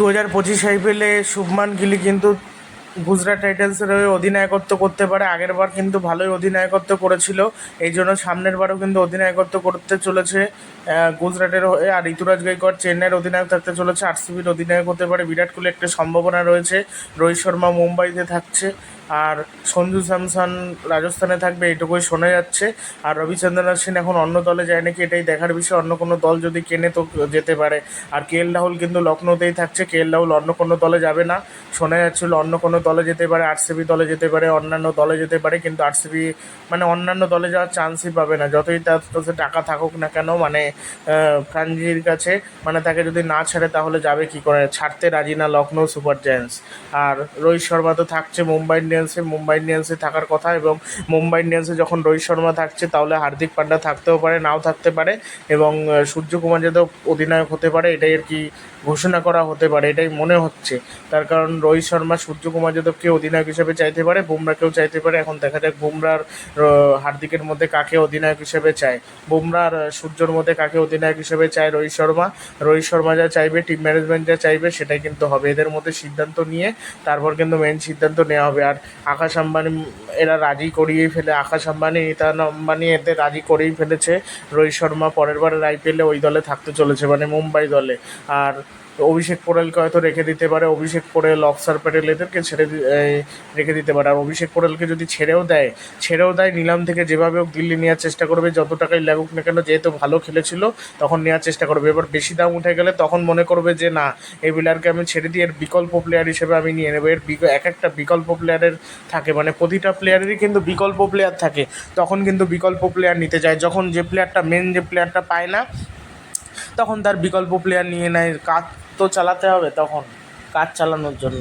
দু হাজার পঁচিশ আইপিএলে শুভমান গিলি কিন্তু গুজরাট টাইটেলসের হয়ে অধিনায়কত্ব করতে পারে। আগের বার কিন্তু ভালোই অধিনায়কত্ব করেছিল। এই জন্য সামনের বারও কিন্তু অধিনায়কত্ব করতে চলেছে গুজরাটের হয়ে। আর ঋতুরাজ গাইকর চেন্নাইয়ের অধিনায়ক থাকতে চলেছে। আরসিবির অধিনায়ক হতে পারে। বিরাট কোহলি একটা সম্ভাবনা রয়েছে। রোহিত শর্মা মুম্বাইতে থাকছে। আর সঞ্জু স্যামসন রাজস্থানে থাকবে, এটুকুই শোনা যাচ্ছে। আর রবিচন্দ্রন অশ্বিন এখন অন্য দলে যায় নাকি এটাই দেখার বিষয়। অন্য কোনো দল যদি কেনে তো যেতে পারে। আর কে রাহুল কিন্তু লখনৌতেই থাকছে। কে এল রাহুল অন্য কোনো দলে যাবে না। শোনা যাচ্ছিল অন্য কোনো দলে যেতে পারে, আরসিবি দলে যেতে পারে, অন্যান্য দলে যেতে পারে, কিন্তু আরসিবি মানে অন্যান্য দলে যাওয়ার চান্সই পাবে না। যতই তার কাছে টাকা থাকুক না কেন মানে ফ্রাঞ্জির কাছে মানে তাকে যদি না ছাড়ে তাহলে যাবে কি করে? ছাড়তে রাজি না লখনৌ সুপার জায়ান্টস। আর রোহিত শর্মা তো থাকছে মুম্বাই ইন্ডিয়ান্সে মুম্বাই ইন্ডিয়ান্সে থাকার কথা এবং মুম্বাই ইন্ডিয়ান্সে যখন রোহিত শর্মা থাকছে, তাহলে হার্দিক পান্ডা থাকতেও পারে, নাও থাকতে পারে এবং সূর্যকুমার যাদব অধিনায়ক হতে পারে, এটাই আর কি ঘোষণা করা হতে পারে, এটাই মনে হচ্ছে। তার কারণ রোহিত শর্মা সূর্যকুমার যাদবকে অধিনায়ক হিসেবে চাইতে পারে, বুমরাকেও চাইতে পারে, এখন দেখা যাক বুমরার হার্দিকের মধ্যে কাকে অধিনায়ক হিসেবে চায়। বুমরার সূর্যর মধ্যে কাকে অধিনায়ক হিসেবে চায় রোহিত শর্মা? রোহিত শর্মা যা চাইবে টিম ম্যানেজমেন্ট যা চাইবে, সেটাই কিন্তু হবে। এদের মধ্যে সিদ্ধান্ত নিয়ে, তারপর কিন্তু মেন সিদ্ধান্ত নেওয়া হবে। আর আকাশ আম্বানি এরা রাজি করিয়েই ফেলে, আকাশ আম্বানি নিতান আম্বানি এদের রাজি করেই ফেলেছে। রোহিত শর্মা পরের বারের আইপিএলে ওই দলে থাকতে চলেছে মানে মুম্বাই দলে। আর অভিষেক পোরেলকে হয়তো রেখে দিতে পারে, অভিষেক পোরেল অক্সার প্যাটেল এদেরকে ছেড়ে রেখে দিতে পারে। আর অভিষেক পোরেলকে যদি ছেড়েও দেয় ছেড়েও দেয়, নিলাম থেকে যেভাবে হোক দিল্লি নেওয়ার চেষ্টা করবে, যত টাকাই লাগুক না কেন, যেহেতু ভালো খেলেছিল, তখন নেওয়ার চেষ্টা করবে। এবার বেশি দাম উঠে গেলে তখন মনে করবে যে, না, এই প্লেয়ারকে আমি ছেড়ে দিয়ে এর বিকল্প প্লেয়ার হিসেবে আমি নিয়ে নেব। এর এক একটা বিকল্প প্লেয়ারের থাকে মানে প্রতিটা প্লেয়ারেরই কিন্তু বিকল্প প্লেয়ার থাকে। তখন কিন্তু বিকল্প প্লেয়ার নিতে যায়। যখন যে প্লেয়ারটা মেন যে প্লেয়ারটা পায় না তখন তার বিকল্প প্লেয়ার নিয়ে নেয়। কাজ তো চালাতে হবে তখন, কাজ চালানোর জন্য।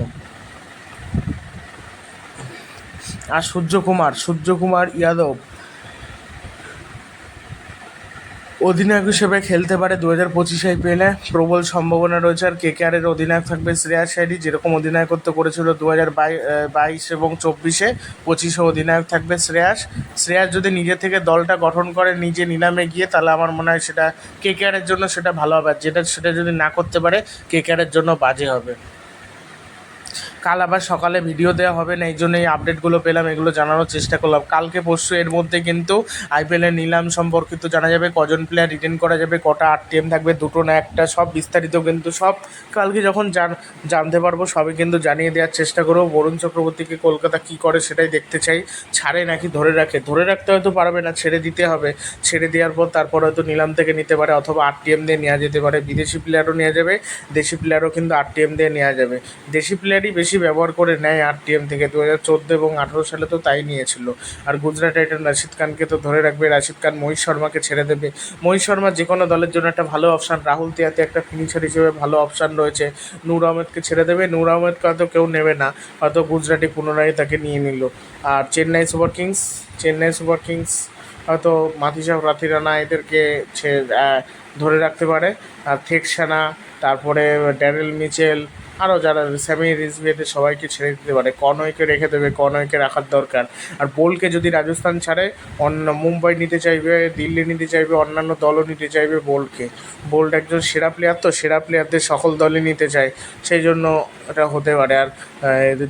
আর সূর্যকুমার সূর্যকুমার যাদব অধিনায়ক হিসেবে খেলতে পারে দু হাজার পঁচিশ আইপিএলে। প্রবল সম্ভাবনা রয়েছে আর কে কেআরের অধিনায়ক থাকবে শ্রেয়াস শাইরি যেরকম অধিনায়কত্ব করেছিল দু হাজার বাইশ এবং চব্বিশে পঁচিশে অধিনায়ক থাকবে শ্রেয়াস। শ্রেয়াস যদি নিজে থেকে দলটা গঠন করে নিজে নিলামে গিয়ে, তাহলে আমার মনে হয় সেটা কে কেআরের জন্য সেটা ভালো হবে। আর যেটা সেটা যদি না করতে পারে কে কেআরের জন্য বাজে হবে। কাল আবার সকালে ভিডিও দেওয়া হবে না, এই জন্য এই আপডেটগুলো পেলাম, এগুলো জানানোর চেষ্টা করলাম। কালকে, পরশু, এর মধ্যে কিন্তু আইপিএলের নিলাম সম্পর্কিত জানা যাবে, কজন প্লেয়ার রিটেন করা যাবে, কটা আরটিএম থাকবে, দুটো না একটা, সব বিস্তারিত কিন্তু সব কালকে যখন জান জানতে পারব, সবই কিন্তু জানিয়ে দেওয়ার চেষ্টা করব। বরুণ চক্রবর্তীকে কলকাতা কী করে সেটাই দেখতে চাই। ছাড়ে নাকি ধরে রাখে? ধরে রাখতে হয়তো পারবে না, ছেড়ে দিতে হবে। ছেড়ে দেওয়ার পর তারপর হয়তো নিলাম থেকে নিতে পারে, অথবা আরটিএম দিয়ে নেওয়া যেতে পারে। বিদেশি প্লেয়ারও নেওয়া যাবে, দেশি প্লেয়ারও কিন্তু আরটিএম দিয়ে নেওয়া যাবে। দেশি প্লেয়ারই বেশি ব্যবহার করে নেয় আরটিএম থেকে। দু হাজার চোদ্দ এবং আঠেরো সালে তো তাই নিয়েছিল। আর গুজরাট টাইটান রাশিদ খানকে তো ধরে রাখবে, রাশিদ খান মহিষ শর্মাকে ছেড়ে দেবে। মহিষ শর্মা যে কোনো দলের জন্য একটা ভালো অপশান রাহুল তিয়াতে একটা ফিনিশার হিসেবে ভালো অপশান রয়েছে। নূর আহমেদকে ছেড়ে দেবে, নূর আহমেদকে হয়তো কেউ নেবে না, হয়তো গুজরাটি পুনরায় তাকে নিয়ে নিল। আর Chennai super kings, Chennai super kings হয়তো মাথিসা রাথিরানা এদেরকে ধরে রাখতে পারে। আর থেকসানা তারপরে ড্যারেল মিচেল আরও যারা স্যামি রিজভিয়েদের সবাইকে ছেড়ে দিতে পারে। কনয়কে রেখে দেবে, কনয়কে রাখার দরকার। আর বোলকে যদি রাজস্থান ছাড়ে, অন্য মুম্বাই নিতে চাইবে, দিল্লি নিতে চাইবে, অন্যান্য দলও নিতে চাইবে বোল্টকে বোল্ট একজন সেরা প্লেয়ার তো, সেরা প্লেয়ারদের সকল দলই নিতে চায়। সেই জন্য এটা হতে পারে। আর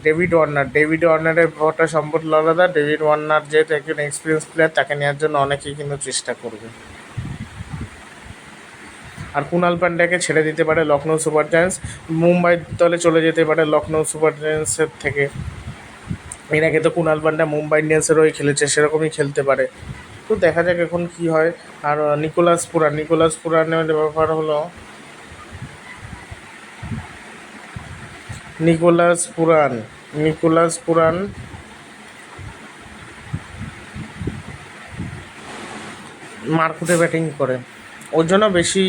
ডেভিড ওয়ার্নার ডেভিড ওয়ার্নারের ব্যাপারটা সম্পূর্ণ আলাদা। ডেভিড ওয়ার্নার যেহেতু একজন এক্সপিরিয়েন্স প্লেয়ার তাকে নেওয়ার জন্য অনেকেই কিন্তু চেষ্টা করবে। আর কুনাল পান্ড্যাকে ছেড়ে দিতে পারে লখনৌ সুপার জায়ান্টস। মুম্বাই দলে চলে যেতে পারে লখনৌ সুপার জায়ান্টসের থেকে। এর আগে তো কুনাল পান্ডা মুম্বাই ইন্ডিয়ান্সের হয়ে খেলেছে, সেরকমই খেলতে পারে। তো দেখা যাক এখন কি হয়। আর নিকোলাস পুরান, নিকোলাস পুরানের ব্যাপার হলো, Nicholas Pooran Nicholas Pooran মারকুটে batting করে। ওর জন্য বেশি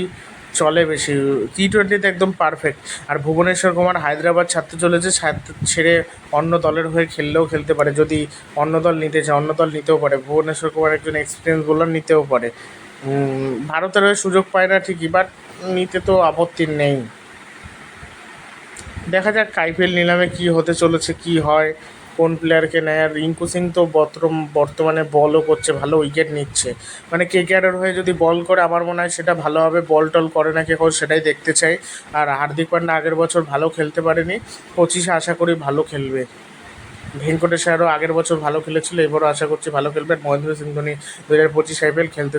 চলে বেশি। টি টোয়েন্টিতে একদম পারফেক্ট আর ভুবনেশ্বর কুমার হায়দ্রাবাদ ছাড়তে চলেছে ছেড়ে অন্য দলের হয়ে খেললেও খেলতে পারে। যদি অন্য দল নিতে চায়, অন্য দল নিতেও পারে। ভুবনেশ্বর কুমার একজন এক্সপিরিয়েন্স বোলার নিতেও পারে। ভারতের হয়ে সুযোগ পায় না ঠিকই বাট নিতে তো আপত্তি নেই। দেখা যাক আইপিএল নিলামে কি হতে চলেছে, কি হয়। কোন প্লেয়ারকে নেয় আর রিঙ্কু সিং তো বর্তম বর্তমানে বলও করছে, ভালো উইকেট নিচ্ছে। মানে কে কেয়ারের হয়ে যদি বল করে, আমার মনে হয় সেটা ভালো হবে বল টল করে না কে করে সেটাই দেখতে চাই। আর হার্দিক পান্ডা আগের বছর ভালো খেলতে পারেনি, পঁচিশে আশা করি ভালো খেলবে। ভেঙ্কটেশ আগের বছর ভালো খেলেছিল, এবারও আশা করছি ভালো খেলবে। আর মহেন্দ্র সিং ধোনি দু হাজার পঁচিশ আইপিএল খেলতে